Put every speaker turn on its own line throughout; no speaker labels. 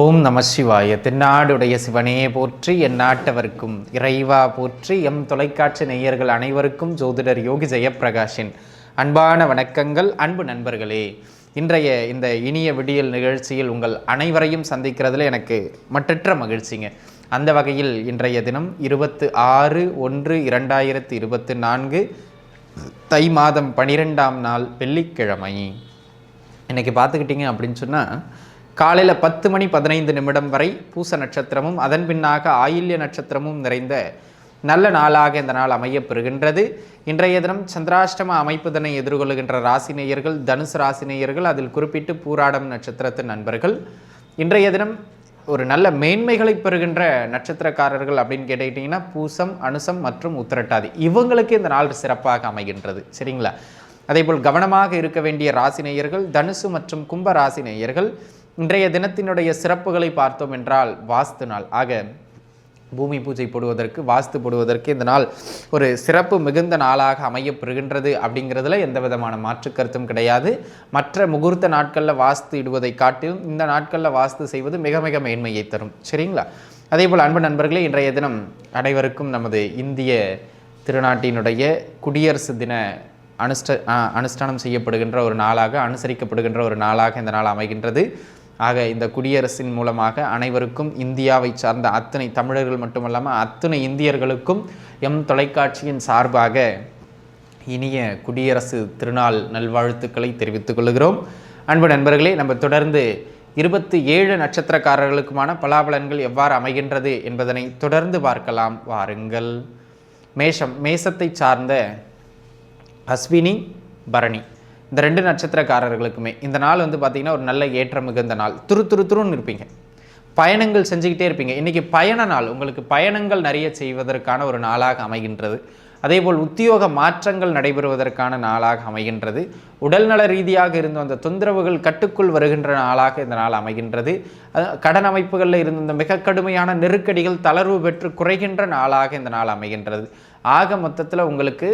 ஓம் நம சிவாய. தென்னாடுடைய சிவனே போற்றி என் நாட்டவர்க்கும் இறைவா போற்றி எம் தொலைக்காட்சி நேயர்கள் அனைவருக்கும் ஜோதிடர் யோகி ஜெயப்பிரகாஷின் அன்பான வணக்கங்கள். அன்பு நண்பர்களே இன்றைய இந்த இனிய விடியல் நிகழ்ச்சியில் உங்கள் அனைவரையும் சந்திக்கிறதுல எனக்கு மற்றற்ற மகிழ்ச்சிங்க. அந்த வகையில் இன்றைய தினம் இருபத்து ஆறு ஒன்று இரண்டாயிரத்து இருபத்து நான்கு தை மாதம் பனிரெண்டாம் நாள் வெள்ளிக்கிழமை. இன்றைக்கி பார்த்துக்கிட்டிங்க அப்படின்னு சொன்னால் காலையில் பத்து மணி பதினைந்து நிமிடம் வரை பூச நட்சத்திரமும் அதன் பின்னாக ஆயில்ய நட்சத்திரமும் நிறைந்த நல்ல நாளாக இந்த நாள் அமையப்பெறுகின்றது. இன்றைய தினம் சந்திராஷ்டம அமைப்புதனை எதிர்கொள்கின்ற ராசி நேயர்கள் தனுசு ராசி நேயர்கள் அதில் குறிப்பிட்டு பூராடம் நட்சத்திரத்தின் நண்பர்கள். இன்றைய தினம் ஒரு நல்ல மேன்மைகளை பெறுகின்ற நட்சத்திரக்காரர்கள் அப்படின்னு கேட்டுக்கிட்டிங்கன்னா பூசம் அனுசம் மற்றும் உத்திரட்டாதி. இவங்களுக்கு இந்த நாள் சிறப்பாக அமைகின்றது. சரிங்களா? அதேபோல் கவனமாக இருக்க வேண்டிய ராசி நேயர்கள் தனுசு மற்றும் கும்ப ராசி நேயர்கள் இன்றைய தினத்தினுடைய சிறப்புகளை பார்த்தோம் என்றால் வாஸ்து நாள். ஆக பூமி பூஜை போடுவதற்கு வாஸ்து போடுவதற்கு இந்த நாள் ஒரு சிறப்பு மிகுந்த நாளாக அமையப்பெறுகின்றது அப்படிங்கிறதுல எந்த விதமான மாற்று கருத்தும் கிடையாது. மற்ற முகூர்த்த நாட்களில் வாஸ்து இடுவதை காட்டிலும் இந்த நாட்களில் வாஸ்து செய்வது மிக மிக மேன்மையை தரும். சரிங்களா? அதே போல் அன்பு நண்பர்களே இன்றைய தினம் அனைவருக்கும் நமது இந்திய திருநாட்டினுடைய குடியரசு தின அனுஷ்ட ஆ, அனுஷ்டானம் செய்யப்படுகின்ற ஒரு நாளாக அனுசரிக்கப்படுகின்ற ஒரு நாளாக இந்த நாள் அமைகின்றது. ஆக இந்த குடியரசின் மூலமாக அனைவருக்கும் இந்தியாவை சார்ந்த அத்தனை தமிழர்கள் மட்டுமல்லாமல் அத்தனை இந்தியர்களுக்கும் எம் தொலைக்காட்சியின் சார்பாக இனிய குடியரசு திருநாள் நல்வாழ்த்துக்களை தெரிவித்துக் கொள்கிறோம். அன்பு நண்பர்களே நம்ம தொடர்ந்து இருபத்தி ஏழு நட்சத்திரக்காரர்களுக்குமான பலாபலன்கள் எவ்வாறு அமைகின்றது என்பதனை தொடர்ந்து பார்க்கலாம். வாருங்கள். மேஷம் மேசத்தை சார்ந்த அஸ்வினி பரணி. இந்த ரெண்டு நட்சத்திரக்காரர்களுக்குமே இந்த நாள் வந்து பார்த்திங்கன்னா ஒரு நல்ல ஏற்றம் மிகுந்த நாள். துரு துரு துருன்னு இருப்பீங்க. பயணங்கள் செஞ்சுக்கிட்டே இருப்பீங்க. இன்றைக்கி பயண நாள். உங்களுக்கு பயணங்கள் நிறைய செய்வதற்கான ஒரு நாளாக அமைகின்றது. அதேபோல் உத்தியோக மாற்றங்கள் நடைபெறுவதற்கான நாளாக அமைகின்றது. உடல்நல ரீதியாக இருந்த அந்த தொந்தரவுகள் கட்டுக்குள் வருகின்ற நாளாக இந்த நாள் அமைகின்றது. கடன் அமைப்புகளில் இருந்த இந்த மிக கடுமையான நெருக்கடிகள் தளர்வு பெற்று குறைகின்ற நாளாக இந்த நாள் அமைகின்றது. ஆக மொத்தத்தில் உங்களுக்கு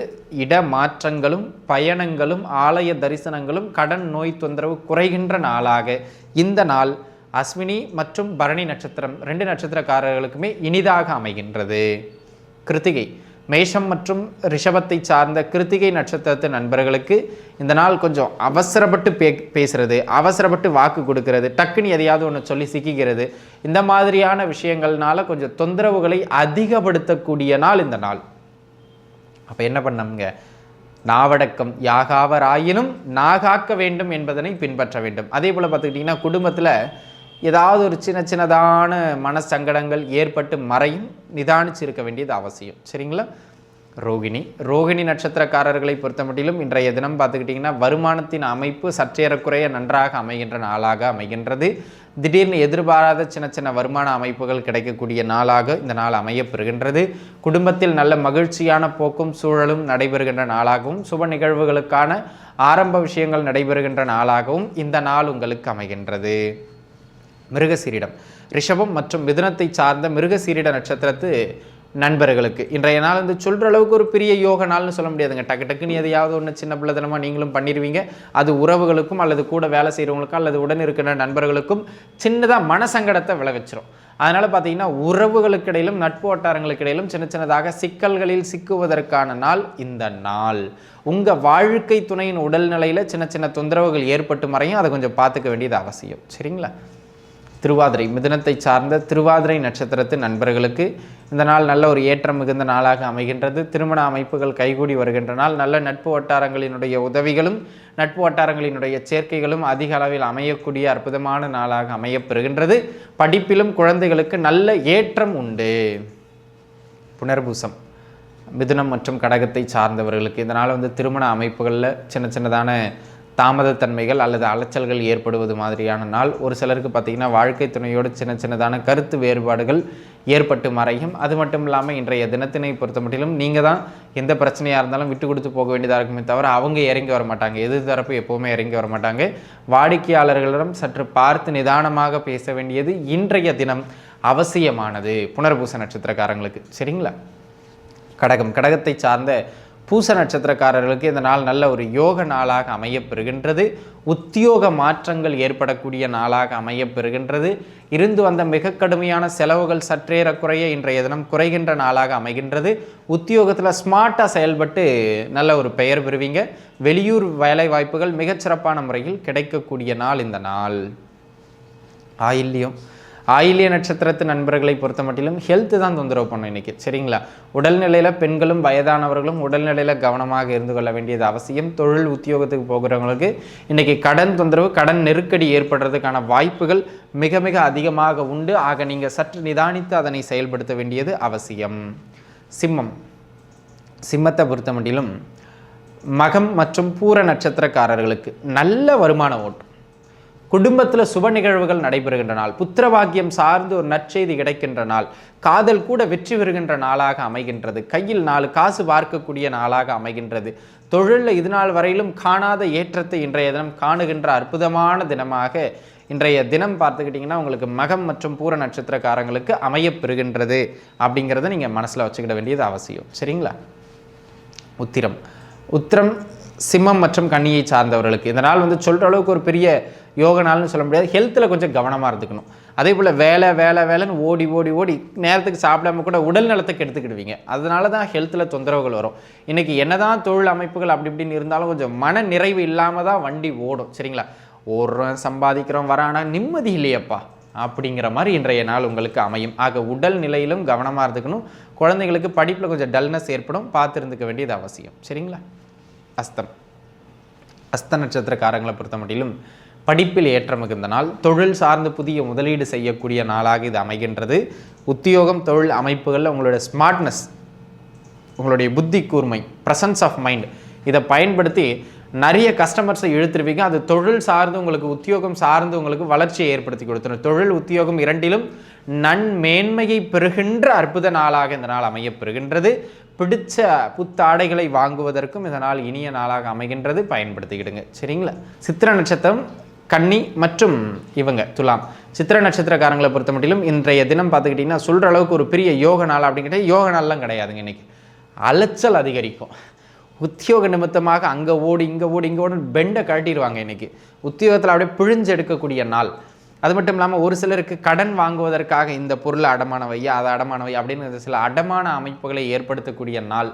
இட மாற்றங்களும் பயணங்களும் ஆலய தரிசனங்களும் கடன் நோய் தொந்தரவு குறைகின்ற நாளாக. இந்த நாள் அஸ்வினி மற்றும் பரணி நட்சத்திரம் ரெண்டு நட்சத்திரக்காரர்களுக்குமே இனிதாக அமைகின்றது. கிருத்திகை. மேஷம் மற்றும் ரிஷபத்தை சார்ந்த கிருத்திகை நட்சத்திரத்து நண்பர்களுக்கு இந்த நாள் கொஞ்சம் அவசரப்பட்டு பே பேசுறது அவசரப்பட்டு வாக்கு கொடுக்கறது டக்குன்னு எதையாவது ஒன்று சொல்லி சிக்கிக்கிறது. இந்த மாதிரியான விஷயங்கள்னால கொஞ்சம் தொந்தரவுகளை அதிகப்படுத்தக்கூடிய நாள் இந்த நாள். அப்போ என்ன பண்ணோம்ங்க? நாவடக்கம் யாகாவராயினும் நாகாக்க வேண்டும் என்பதனை பின்பற்ற வேண்டும். அதே போல் பார்த்துக்கிட்டிங்கன்னா குடும்பத்தில் ஏதாவது ஒரு சின்ன சின்னதான மனசங்கடங்கள் ஏற்பட்டு மறையும் நிதானிச்சு இருக்க வேண்டியது அவசியம். சரிங்களா? ரோகிணி. ரோகிணி நட்சத்திரக்காரர்களை பொறுத்தமட்டிலும் இன்றைய தினம் பார்த்துக்கிட்டிங்கன்னா வருமானத்தின் அமைப்பு சற்றேறக்குறைய நன்றாக அமைகின்ற நாளாக அமைகின்றது. திடீர்னு எதிர்பாராத சின்ன சின்ன வருமான அமைப்புகள் கிடைக்கக்கூடிய நாளாக இந்த நாள் அமையப்பெறுகின்றது. குடும்பத்தில் நல்ல மகிழ்ச்சியான போக்கும் சூழலும் நடைபெறுகின்ற நாளாகவும் சுப நிகழ்வுகளுக்கான ஆரம்ப விஷயங்கள் நடைபெறுகின்ற நாளாகவும் இந்த நாள் உங்களுக்கு அமைகின்றது. மிருகசீரிடம். ரிஷபம் மற்றும் மிதுனத்தை சார்ந்த மிருகசீரிட நட்சத்திரத்து நண்பர்களுக்கு. இன்றைய நாள் வந்து சொல்கிற அளவுக்கு ஒரு பெரிய யோக நாள்னு சொல்ல முடியாதுங்க. டக்கு டக்குன்னு எதையாவது ஒன்று சின்ன பிள்ளைத்தனமாக நீங்களும் பண்ணிடுவீங்க அது உறவுகளுக்கும் அல்லது கூட வேலை செய்கிறவங்களுக்கும் அல்லது உடன் இருக்கிற நண்பர்களுக்கும் சின்னதாக மனசங்கடத்தை விளைவிச்சிரும். அதனால் பார்த்தீங்கன்னா உறவுகளுக்கு இடையிலும் நட்பு வட்டாரங்களுக்கு இடையிலும் சின்ன சின்னதாக சிக்கல்களில் சிக்குவதற்கான நாள் இந்த நாள். உங்கள் வாழ்க்கை துணையின் உடல்நிலையில் சின்ன சின்ன தொந்தரவுகள் ஏற்பட்டு மறையும். அதை கொஞ்சம் பார்த்துக்க வேண்டியது அவசியம். சரிங்களா? திருவாதிரை மிதனத்தை சார்ந்த திருவாதிரை நட்சத்திரத்து நண்பர்களுக்கு இந்த நாள் நல்ல ஒரு ஏற்றம் மிகுந்த நாளாக அமைகின்றது. திருமண அமைப்புகள் கைகூடி வருகின்ற நாள். நல்ல நட்பு வட்டாரங்களினுடைய உதவிகளும் நட்பு வட்டாரங்களினுடைய சேர்க்கைகளும் அதிக அளவில் அமையக்கூடிய அற்புதமான நாளாக அமையப்பெறுகின்றது. படிப்பிலும் குழந்தைகளுக்கு நல்ல ஏற்றம் உண்டு. புனர்பூசம். மிதுனம் மற்றும் கடகத்தை சார்ந்தவர்களுக்கு இதனால் வந்து திருமண அமைப்புகளில் சின்ன சின்னதான தாமதத்தன்மைகள் அல்லது அலைச்சல்கள் ஏற்படுவது மாதிரியான நாள். ஒரு சிலருக்கு பார்த்திங்கன்னா வாழ்க்கை துணையோடு சின்ன சின்னதான கருத்து வேறுபாடுகள் ஏற்பட்டு மறையும். அது மட்டும் இல்லாமல் இன்றைய தினத்தினை பொறுத்த மட்டிலும் நீங்கள் தான் எந்த பிரச்சனையாக இருந்தாலும் விட்டு கொடுத்து போக வேண்டியதாக இருக்குமே தவிர அவங்க இறங்கி வர மாட்டாங்க. எது தரப்பு எப்போவுமே இறங்கி வர மாட்டாங்க. வாடிக்கையாளர்களிடம் சற்று பார்த்து நிதானமாக பேச வேண்டியது இன்றைய தினம் அவசியமானது. புனர்பூச நட்சத்திரக்காரங்களுக்கு. சரிங்களா? கடகம். கடகத்தை சார்ந்த பூச நட்சத்திரக்காரர்களுக்கு இந்த நாள் நல்ல ஒரு யோக நாளாக அமையப்பெறுகின்றது. உத்தியோக மாற்றங்கள் ஏற்படக்கூடிய நாளாக அமையப்பெறுகின்றது. இருந்து வந்த மிக கடுமையான செலவுகள் சற்றேற குறைய இன்றைய தினம் குறைகின்ற நாளாக அமைகின்றது. உத்தியோகத்தில் ஸ்மார்ட்டாக செயல்பட்டு நல்ல ஒரு பெயர் பெறுவீங்க. வெளியூர் வேலை வாய்ப்புகள் மிகச்சிறப்பான முறையில் கிடைக்கக்கூடிய நாள் இந்த நாள். ஆயில்யம். ஆயிலிய நட்சத்திரத்து நண்பர்களை பொறுத்த மட்டிலும் ஹெல்த்து தான் தொந்தரவு பண்ணும் இன்னைக்கு. சரிங்களா? உடல்நிலையில் பெண்களும் வயதானவர்களும் உடல்நிலையில் கவனமாக இருந்து கொள்ள வேண்டியது அவசியம். தொழில் உத்தியோகத்துக்கு போகிறவங்களுக்கு இன்றைக்கி கடன் தொந்தரவு கடன் நெருக்கடி ஏற்படுறதுக்கான வாய்ப்புகள் மிக மிக அதிகமாக உண்டு. ஆக நீங்கள் சற்று நிதானித்து அதனை செயல்படுத்த வேண்டியது அவசியம். சிம்மம். சிம்மத்தை பொறுத்த மட்டிலும் மகம் மற்றும் பூர நட்சத்திரக்காரர்களுக்கு நல்ல வருமான ஓட்டம் குடும்பத்தில் சுப நிகழ்வுகள் நடைபெறுகின்ற நாள் புத்திரவாக்கியம் சார்ந்து ஒரு நற்செய்தி கிடைக்கின்ற நாள் காதல் கூட வெற்றி பெறுகின்ற நாளாக அமைகின்றது கையில் நாலு காசு பார்க்கக்கூடிய நாளாக அமைகின்றது. தொழிலில் இது நாள் வரையிலும் காணாத ஏற்றத்தை இன்றைய தினம் காணுகின்ற அற்புதமான தினமாக இன்றைய தினம் பார்த்துக்கிட்டிங்கன்னா உங்களுக்கு மகம் மற்றும் பூர நட்சத்திரக்காரங்களுக்கு அமையப்பெறுகின்றது அப்படிங்கிறத நீங்கள் மனசில் வச்சுக்கிட வேண்டியது அவசியம். சரிங்களா? உத்திரம். உத்திரம் சிம்மம் மற்றும் கண்ணியை சார்ந்தவர்களுக்கு. இந்த நாள் வந்து சொல்கிற அளவுக்கு ஒரு பெரிய யோக நாள்னு சொல்ல முடியாது. ஹெல்த்தில் கொஞ்சம் கவனமாக இருந்துக்கணும். அதே போல் வேலை வேலை வேலைன்னு ஓடி ஓடி ஓடி நேரத்துக்கு சாப்பிடாம கூட உடல் நலத்தை எடுத்துக்கிடுவீங்க. அதனால தான் ஹெல்த்தில் தொந்தரவுகள் வரும். இன்றைக்கி என்னதான் தொழில் அமைப்புகள் அப்படி இப்படின்னு இருந்தாலும் கொஞ்சம் மன நிறைவு இல்லாமல் தான் வண்டி ஓடும். சரிங்களா? ஓடுறோம் சம்பாதிக்கிறோம் வரானா? நிம்மதி இல்லையப்பா. அப்படிங்கிற மாதிரி இன்றைய நாள் உங்களுக்கு அமையும். ஆக உடல் நிலையிலும் கவனமாக இருந்துக்கணும். குழந்தைங்களுக்கு படிப்பில் கொஞ்சம் டல்னஸ் ஏற்படும். பார்த்து இருந்துக்க வேண்டியது அவசியம். சரிங்களா? அஸ்தம். அஸ்த நட்சத்திரக்காரங்களை பொறுத்த மட்டிலும் படிப்பில் ஏற்றம் மிகுந்த நாள் தொழில் சார்ந்து புதிய முதலீடு செய்யக்கூடிய நாளாக இது அமைகின்றது. உத்தியோகம் தொழில் அமைப்புகளில் உங்களுடைய ஸ்மார்ட்னஸ் உங்களுடைய புத்தி கூர்மை ப்ரசன்ஸ் ஆஃப் மைண்ட் இதை பயன்படுத்தி நிறைய கஸ்டமர்ஸை இழுத்துருவீங்க. அது தொழில் சார்ந்து உங்களுக்கு உத்தியோகம் சார்ந்து உங்களுக்கு வளர்ச்சியை ஏற்படுத்தி கொடுத்துரும். தொழில் உத்தியோகம் இரண்டிலும் நன்மேன்மையை பெறுகின்ற அற்புத நாளாக இந்த நாள் அமையப்பெறுகின்றது. பிடிச்ச புத்தாடைகளை வாங்குவதற்கும் இந்த நாள் இனிய நாளாக அமைகின்றது. பயன்படுத்திக்கிடுங்க. சரிங்களா? சித்திர நட்சத்திரம் கன்னி மற்றும் இவங்க துலாம். சித்திர நட்சத்திரக்காரங்களை பொறுத்த மட்டிலும் இன்றைய தினம் பார்த்துக்கிட்டிங்கன்னா சொல்கிற அளவுக்கு ஒரு பெரிய யோக நாள் அப்படிங்கிட்ட யோக நாள்லாம் கிடையாதுங்க இன்னைக்கு. அலைச்சல் அதிகரிக்கும். உத்தியோக நிமித்தமாக அங்கே ஓடி இங்கே ஓடி இங்கே ஓடி பெண்டை கழட்டிடுவாங்க இன்னைக்கு. உத்தியோகத்தில் அப்படியே பிழிஞ்சு எடுக்கக்கூடிய நாள். அது மட்டும் இல்லாமல் ஒரு சிலருக்கு கடன் வாங்குவதற்காக இந்த பொருளை அடமானவையா அது அதை அடமான வை அப்படின்னு சில அடமான அமைப்புகளை ஏற்படுத்தக்கூடிய நாள்.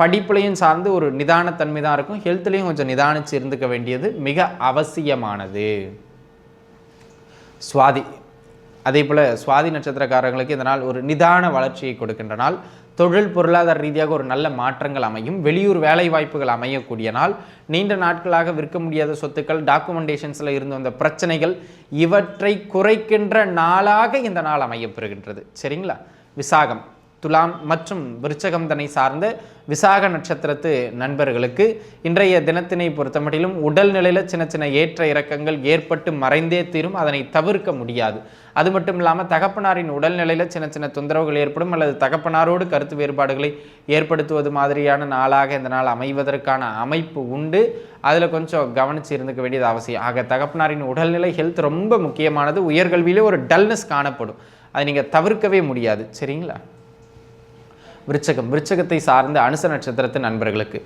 படிப்புலையும் சார்ந்து ஒரு நிதானத்தன்மை தான் இருக்கும். ஹெல்த்லேயும் கொஞ்சம் நிதானிச்சு இருந்துக்க வேண்டியது மிக அவசியமானது. சுவாதி அதே போல் சுவாதி நட்சத்திரக்காரங்களுக்கு இந்த நாள் ஒரு நிதான வளர்ச்சியை கொடுக்கின்ற நாள். தொழில் பொருளாதார ரீதியாக ஒரு நல்ல மாற்றங்கள் அமையும். வெளியூர் வேலை வாய்ப்புகள் அமையக்கூடிய நாள். நீண்ட நாட்களாக விற்க முடியாத சொத்துக்கள் டாக்குமெண்டேஷன்ஸில் இருந்து வந்த பிரச்சனைகள் இவற்றை குறைக்கின்ற நாளாக இந்த நாள் அமையப்பெறுகின்றது சரிங்களா? விசாகம். துலாம் மற்றும் விருச்சகந்தனை சார்ந்த விசாக நட்சத்திரத்து நண்பர்களுக்கு இன்றைய தினத்தினை பொறுத்தமட்டிலும் உடல் நிலையில் சின்ன சின்ன ஏற்ற இறக்கங்கள் ஏற்பட்டு மறைந்தே தீரும். அதனை தவிர்க்க முடியாது. அது மட்டும் இல்லாமல் தகப்பனாரின் உடல்நிலையில் சின்ன சின்ன தொந்தரவுகள் ஏற்படும். அல்லது தகப்பனாரோடு கருத்து வேறுபாடுகளை ஏற்படுத்துவது மாதிரியான நாளாக இந்த நாள் அமைவதற்கான அமைப்பு உண்டு. அதில் கொஞ்சம் கவனித்து இருந்துக்க வேண்டியது அவசியம். ஆக தகப்பனாரின் உடல்நிலை ஹெல்த் ரொம்ப முக்கியமானது. உயர்கல்வியிலே ஒரு டல்னஸ் காணப்படும். அதை நீங்கள் தவிர்க்கவே முடியாது. சரிங்களா? விருச்சகம். விருச்சகத்தை சார்ந்த அனுச நட்சத்திரத்தின் நண்பர்களுக்கு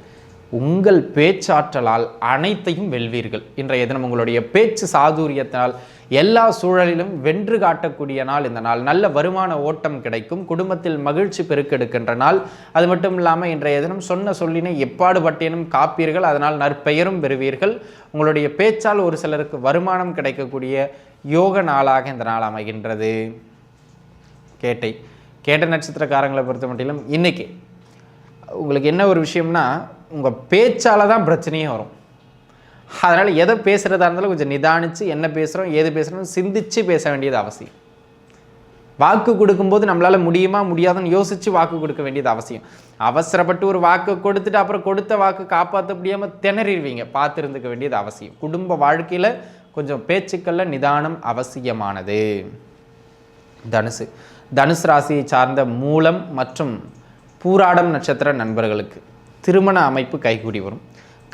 உங்கள் பேச்சாற்றலால் அனைத்தையும் வெல்வீர்கள். இன்றைய தினம் உங்களுடைய பேச்சு சாதுரியத்தினால் எல்லா சூழலிலும் வென்று காட்டக்கூடிய நாள் இந்த நாள். நல்ல வருமான ஓட்டம் கிடைக்கும். குடும்பத்தில் மகிழ்ச்சி பெருக்கெடுக்கின்ற நாள். அது மட்டும் இல்லாமல் இன்றைய தினம் சொன்ன சொல்லினை எப்பாடுபட்டேனும் காப்பீர்கள். அதனால் நற்பெயரும் பெறுவீர்கள். உங்களுடைய பேச்சால் ஒரு சிலருக்கு வருமானம் கிடைக்கக்கூடிய யோக நாளாக இந்த நாள் அமைகின்றது. கேட்டை. கேட்ட நட்சத்திரக்காரங்களை பொறுத்த மட்டிலும் இன்றைக்கி உங்களுக்கு என்ன ஒரு விஷயம்னா உங்கள் பேச்சால் தான் பிரச்சனையே வரும். அதனால் எதை பேசுகிறதா இருந்தாலும் கொஞ்சம் நிதானித்து என்ன பேசுகிறோம் ஏது பேசுகிறோம் சிந்தித்து பேச வேண்டியது அவசியம். வாக்கு கொடுக்கும்போது நம்மளால் முடியுமா முடியாதுன்னு யோசித்து வாக்கு கொடுக்க வேண்டியது அவசியம். அவசரப்பட்டு ஒரு வாக்கு கொடுத்துட்டு அப்புறம் கொடுத்த வாக்கு காப்பாற்ற முடியாமல் திணறிடுவீங்க. பார்த்துருந்துக்க வேண்டியது அவசியம். குடும்ப வாழ்க்கையில் கொஞ்சம் பேச்சுக்களில் நிதானம் அவசியமானது. தனுசு. தனுசு ராசியை சார்ந்த மூலம் மற்றும் பூராடம் நட்சத்திர நண்பர்களுக்கு திருமண அமைப்பு கைகூடி வரும்.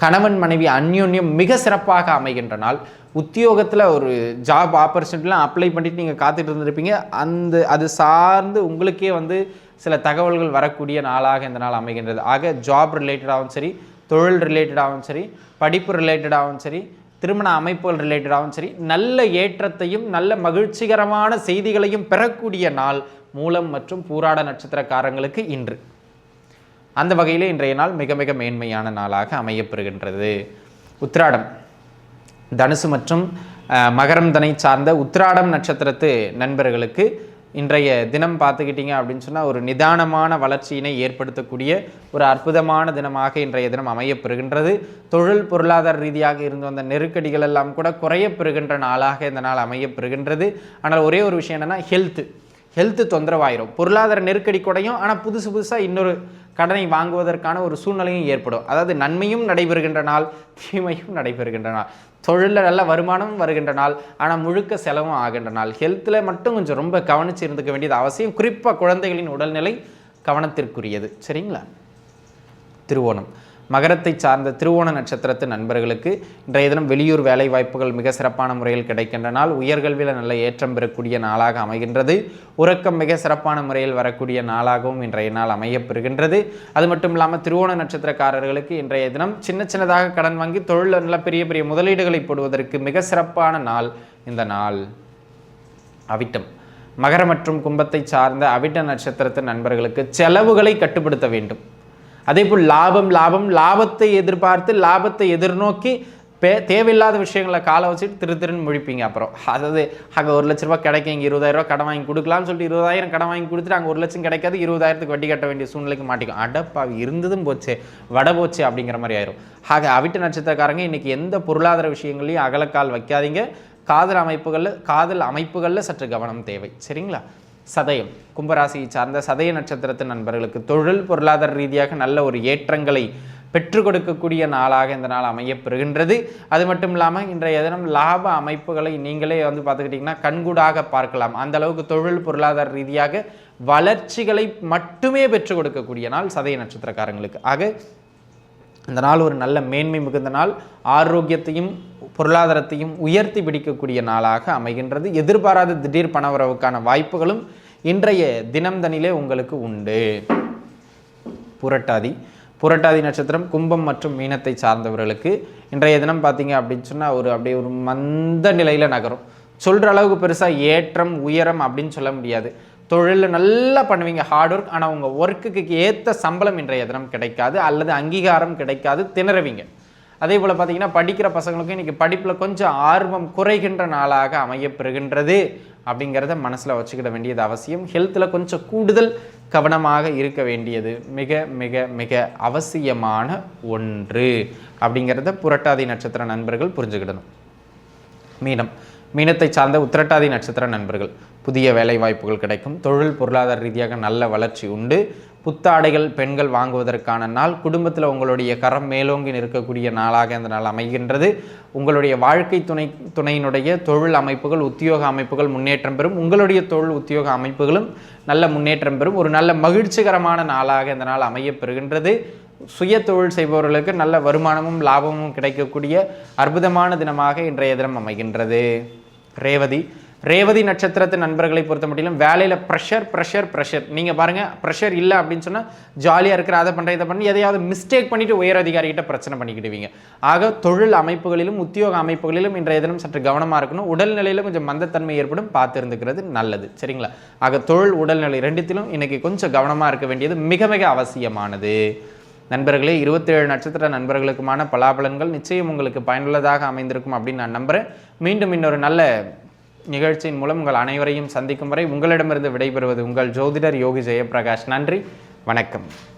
கணவன் மனைவி அந்யோன்யம் மிக சிறப்பாக அமைகின்ற நாள். உத்தியோகத்தில் ஒரு ஜாப் ஆப்பர்ச்சுனிட்டிலாம் அப்ளை பண்ணிட்டு நீங்கள் காத்துட்டு இருந்திருப்பீங்க. அந்த அது சார்ந்து உங்களுக்கே வந்து சில தகவல்கள் வரக்கூடிய நாளாக இந்த நாள் அமைகின்றது. ஆக ஜாப் ரிலேட்டடாகவும் சரி தொழில் ரிலேட்டடாகவும் சரி படிப்பு ரிலேட்டடாகவும் சரி திருமண அமைப்புகள் ரிலேட்டடாகவும் சரி நல்ல ஏற்றத்தையும் நல்ல மகிழ்ச்சிகரமான செய்திகளையும் பெறக்கூடிய நாள் மூலம் மற்றும் பூராட நட்சத்திரக்காரங்களுக்கு இன்று. அந்த வகையில் இன்றைய நாள் மிக மிக மேன்மையான நாளாக அமையப்பெறுகின்றது. உத்ராடம் தனுசு மற்றும் மகரம் தனை சார்ந்த உத்ராடம் நட்சத்திரத்து நண்பர்களுக்கு இன்றைய தினம் பார்த்துக்கிட்டிங்க அப்படின்னு சொன்னால் ஒரு நிதானமான வளர்ச்சியினை ஏற்படுத்தக்கூடிய ஒரு அற்புதமான தினமாக இன்றைய தினம் அமையப்பெறுகின்றது. தொழில் பொருளாதார ரீதியாக இருந்து வந்த நெருக்கடிகள் எல்லாம் கூட குறையப்பெறுகின்ற நாளாக இந்த நாள் அமையப்பெறுகின்றது. ஆனால் ஒரே ஒரு விஷயம் என்னென்னா ஹெல்த்து ஹெல்த்து தொந்தரவாயிரும். பொருளாதார நெருக்கடி கூடையும் ஆனால் புதுசு புதுசாக இன்னொரு கடனை வாங்குவதற்கான ஒரு சூழ்நிலையும் ஏற்படும். அதாவது நன்மையும் நடைபெறுகின்ற நாள் தீமையும் நடைபெறுகின்ற நாள். தொழிலில் நல்ல வருமானமும் வருகின்ற நாள் ஆனால் முழுக்க செலவும் ஆகின்ற நாள். ஹெல்த்தில் மட்டும் கொஞ்சம் ரொம்ப கவனித்து இருந்துக்க வேண்டியது அவசியம். குறிப்பாக குழந்தைகளின் உடல்நிலை கவனத்திற்குரியது. சரிங்களா? திருவோணம். மகரத்தை சார்ந்த திருவோண நட்சத்திரத்து நண்பர்களுக்கு இன்றைய தினம் வெளியூர் வேலை வாய்ப்புகள் மிக சிறப்பான முறையில் கிடைக்கின்ற நாள். உயர்கல்வியில் நல்ல ஏற்றம் பெறக்கூடிய நாளாக அமைகின்றது. உறக்கம் மிக சிறப்பான முறையில் வரக்கூடிய நாளாகவும் இன்றைய நாள் அமையப்பெறுகின்றது அது மட்டும் இல்லாமல் திருவோண நட்சத்திரக்காரர்களுக்கு இன்றைய தினம் சின்ன சின்னதாக கடன் வாங்கி தொழில் நல்ல பெரிய பெரிய முதலீடுகளை போடுவதற்கு மிக சிறப்பான நாள் இந்த நாள். அவிட்டம். மகர மற்றும் கும்பத்தை சார்ந்த அவிட்ட நட்சத்திரத்து நண்பர்களுக்கு செலவுகளை கட்டுப்படுத்த வேண்டும். அதே போல் லாபம் லாபம் லாபத்தை எதிர்பார்த்து லாபத்தை எதிர்நோக்கி பே தேவையில்லாத விஷயங்களை காலை வச்சுட்டு திரு திருன்னு முழிப்பீங்க அப்புறம். அதாவது அங்கே ஒரு லட்ச ரூபா கிடைக்கும் இங்கே இருபதாயிரம் கடன் வாங்கி கொடுக்கலாம்னு சொல்லிட்டு இருபதாயிரம் கடன் வாங்கி கொடுத்துட்டு அங்கே ஒரு லட்சம் கிடைக்காது இருபதாயிரத்துக்கு வட்டி கட்ட வேண்டிய சூழ்நிலைக்கு மாட்டிக்கும். அடப்பாவி இருந்ததும் போச்சே வட போச்சே அப்படிங்கிற மாதிரி ஆயிரும். ஆக அவிட்ட நட்சத்திரக்காரங்க இன்றைக்கி எந்த பொருளாதார விஷயங்களையும் அகலக்கால் வைக்காதீங்க. காதல் அமைப்புகளில் காதல் அமைப்புகளில் சற்று கவனம் தேவை. சரிங்களா? சதயம். கும்பராசியை சார்ந்த சதய நட்சத்திரத்து நண்பர்களுக்கு தொழில் பொருளாதார ரீதியாக நல்ல ஒரு ஏற்றங்களை பெற்றுக் கொடுக்கக்கூடிய நாளாக இந்த நாள் அமையப்பெறுகின்றது. அது மட்டும் இல்லாமல் இன்றைய தினம் லாப அமைப்புகளை நீங்களே வந்து பார்த்துக்கிட்டிங்கன்னா கண்கூடாக பார்க்கலாம். அந்த அளவுக்கு தொழில் பொருளாதார ரீதியாக வளர்ச்சிகளை மட்டுமே பெற்றுக் கொடுக்கக்கூடிய நாள் சதய நட்சத்திரக்காரங்களுக்கு. ஆக இந்த நாள் ஒரு நல்ல மேன்மை மிகுந்த நாள். ஆரோக்கியத்தையும் பொருளாதாரத்தையும் உயர்த்தி பிடிக்கக்கூடிய நாளாக அமைகின்றது. எதிர்பாராத திடீர் பணவரவுக்கான வாய்ப்புகளும் இன்றைய தினம்தனிலே உங்களுக்கு உண்டு. புரட்டாதி. புரட்டாதி நட்சத்திரம் கும்பம் மற்றும் மீனத்தை சார்ந்தவர்களுக்கு இன்றைய தினம் பார்த்தீங்க அப்படின்னு சொன்னால் ஒரு அப்படியே ஒரு மந்த நிலையில் நகரும். சொல்கிற அளவுக்கு பெருசாக ஏற்றம் உயரம் அப்படின்னு சொல்ல முடியாது. தொழிலில் நல்லா பண்ணுவீங்க ஹார்ட் ஒர்க் ஆனால் உங்கள் ஒர்க்குக்கு ஏற்ற சம்பளம் இன்றைய தினம் கிடைக்காது. அல்லது அங்கீகாரம் கிடைக்காது திணறுவீங்க. அதே போல் பார்த்தீங்கன்னா படிக்கிற பசங்களுக்கும் இன்றைக்கி படிப்பில் கொஞ்சம் ஆர்வம் குறைகின்ற நாளாக அமையப்பெறுகின்றது அப்படிங்கிறத மனசில் வச்சுக்கிட வேண்டியது அவசியம். ஹெல்த்தில் கொஞ்சம் கூடுதல் கவனமாக இருக்க வேண்டியது மிக மிக மிக அவசியமான ஒன்று அப்படிங்கிறத புரட்டாதி நட்சத்திர நண்பர்கள் புரிஞ்சுக்கிடணும். மீனம் மீனத்தை சார்ந்த உத்திரட்டாதி நட்சத்திர நண்பர்கள் புதிய வேலை வாய்ப்புகள் கிடைக்கும் தொழில் பொருளாதார ரீதியாக நல்ல வளர்ச்சி உண்டு. புத்தாடைகள் பெண்கள் வாங்குவதற்கான நாள். குடும்பத்தில் உங்களுடைய கரம் மேலோங்கி நிற்கக்கூடிய நாளாக இந்த நாள் அமைகின்றது. உங்களுடைய வாழ்க்கை துணை துணையினுடைய தொழில் அமைப்புகள் உத்தியோக அமைப்புகள் முன்னேற்றம் பெறும். உங்களுடைய தொழில் உத்தியோக அமைப்புகளும் நல்ல முன்னேற்றம் பெறும். ஒரு நல்ல மகிழ்ச்சிகரமான நாளாக இந்த நாள் அமையப்பெறுகின்றது. சுய தொழில் செய்பவர்களுக்கு நல்ல வருமானமும் லாபமும் கிடைக்கக்கூடிய அற்புதமான தினமாக இன்றைய தினம் அமைகின்றது. ரேவதி ரேவதி நட்சத்திரத்து நண்பர்களை பொறுத்த மட்டிலும் வேலையில் ப்ரெஷர் ப்ரெஷர் ப்ரெஷர் நீங்கள் பாருங்கள் ப்ரெஷர் இல்லை அப்படின்னு சொன்னால் ஜாலியாக இருக்கிற அதை பண்ணுற இதை பண்ணி எதையாவது மிஸ்டேக் பண்ணிவிட்டு உயர் அதிகாரிகிட்ட பிரச்சனை பண்ணிக்கிடுவீங்க. ஆக தொழில் அமைப்புகளிலும் உத்தியோக அமைப்புகளிலும் இன்றைய தினம் சற்று கவனமாக இருக்கணும். உடல்நிலையில் கொஞ்சம் மந்தத்தன்மை ஏற்படும் பார்த்து இருந்துக்கிறது நல்லது. சரிங்களா? ஆக தொழில் உடல்நிலை ரெண்டுத்திலும் இன்றைக்கி கொஞ்சம் கவனமாக இருக்க வேண்டியது மிக மிக அவசியமானது. நண்பர்களே இருபத்தேழு நட்சத்திர நண்பர்களுக்குமான பலாபலன்கள் நிச்சயம் உங்களுக்கு பயனுள்ளதாக அமைந்திருக்கும் அப்படின்னு நான் நம்புகிறேன் மீண்டும் இன்னொரு நல்ல நிகழ்ச்சியின் மூலம் உங்கள் அனைவரையும் சந்திக்கும் வரை உங்களிடமிருந்து விடைபெறுவது உங்கள் ஜோதிடர் யோகி ஜெயபிரகாஷ் நன்றி வணக்கம்.